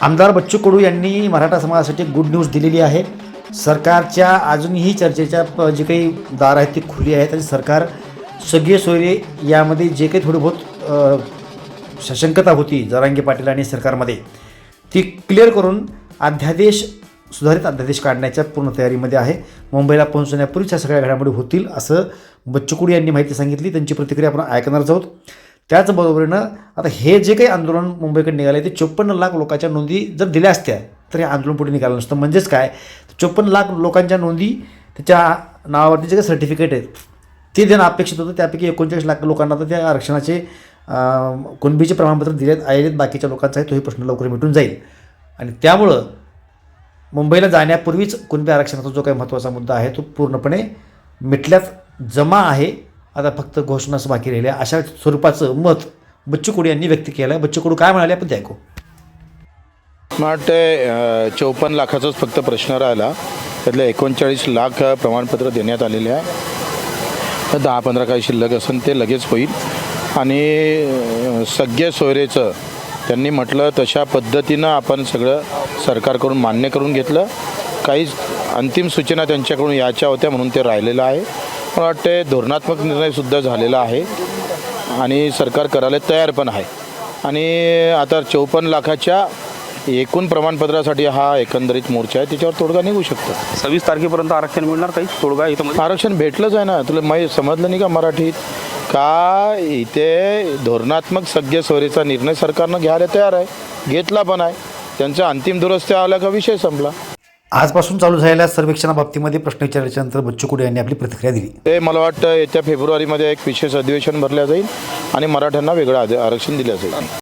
आमदार बच्चू कडू यांनी मराठा समाजासाठी गुड न्यूज दिलेली आहे. सरकारच्या अजूनही चर्चेच्या जे काही दार आहेत ती खुली आहेत आणि सरकार सगळे सोयरे यामध्ये जे काही थोडी बहुत सशंकता होती जरांगे पाटील आणि सरकारमध्ये ती क्लिअर करून अध्यादेश सुधारित अध्यादेश काढण्याच्या पूर्ण तयारीमध्ये आहे. मुंबईला पोहोचण्यापूर्वीच्या सगळ्या घडामोडी होतील असं बच्चू कडू यांनी माहिती सांगितली. त्यांची प्रतिक्रिया आपण ऐकणार आहोत. त्याचबरोबरीनं आता हे जे काही आंदोलन मुंबईकडे निघाले ते चोपन्न लाख लोकांच्या नोंदी जर दिल्या असत्या तर हे आंदोलन पुढे निघालं नसतं. म्हणजेच काय? चोपन्न लाख लोकांच्या नोंदी त्याच्या नावावरती जे काही सर्टिफिकेट आहेत ते देणं अपेक्षित होतं. त्यापैकी एकोणचाळीस लाख लोकांना तर त्या आरक्षणाचे कुणबीचे प्रमाणपत्र दिलेत आलेत बाकीच्या लोकांचा आहे तोही प्रश्न लवकर मिटून जाईल. आणि त्यामुळं मुंबईला जाण्यापूर्वीच कुणबी आरक्षणाचा जो काही महत्त्वाचा मुद्दा आहे तो पूर्णपणे मिटल्यात जमा आहे. आता फक्त घोषणाच बाकी राहिल्या. अशा स्वरूपाचं मत बच्चू कडू यांनी व्यक्त केलं. आहे बच्चू कडू काय म्हणाले? आपण ते ऐकू. मला वाटते चौपन्न लाखाचाच फक्त प्रश्न राहिला. त्यातले एकोणचाळीस लाख प्रमाणपत्र देण्यात आलेले आहे. तर दहा पंधरा काही शिल्लक असेल ते लगेच होईल. आणि सगळे सोयरेचं त्यांनी म्हटलं तशा पद्धतीनं आपण सगळं सरकारकडून मान्य करून घेतलं. काही अंतिम सूचना त्यांच्याकडून याच्या होत्या म्हणून ते राहिलेलं आहे. मला वाटते धोरणात्मक निर्णयसुद्धा झालेला आहे आणि सरकार करायला तयार पण आहे. आणि आता चौपन्न लाखाच्या एकूण प्रमाणपत्रासाठी हा एकंदरीत मोर्चा आहे त्याच्यावर तोडगा निघू शकतो. सव्वीस तारखेपर्यंत आरक्षण मिळणार काही तोडगा इथं? आरक्षण भेटलंच आहे ना. तुला माहीत समजलं नाही का मराठीत? का इथे धोरणात्मक सगळे सोयीचा निर्णय सरकारनं घ्यायला तयार आहे? घेतला पण आहे. त्यांच्या अंतिम दुरस्त्या आल्या का विषय संपला? आजपासून चालू झालेल्या सर्वेक्षणाबाबतीमध्ये प्रश्न विचारल्याच्यानंतर बच्चू कुडे यांनी आपली प्रतिक्रिया दिली. ते मला वाटतं येत्या फेब्रुवारीमध्ये एक विशेष अधिवेशन भरल्या जाईल आणि मराठ्यांना वेगळं आरक्षण दिलं जाईल.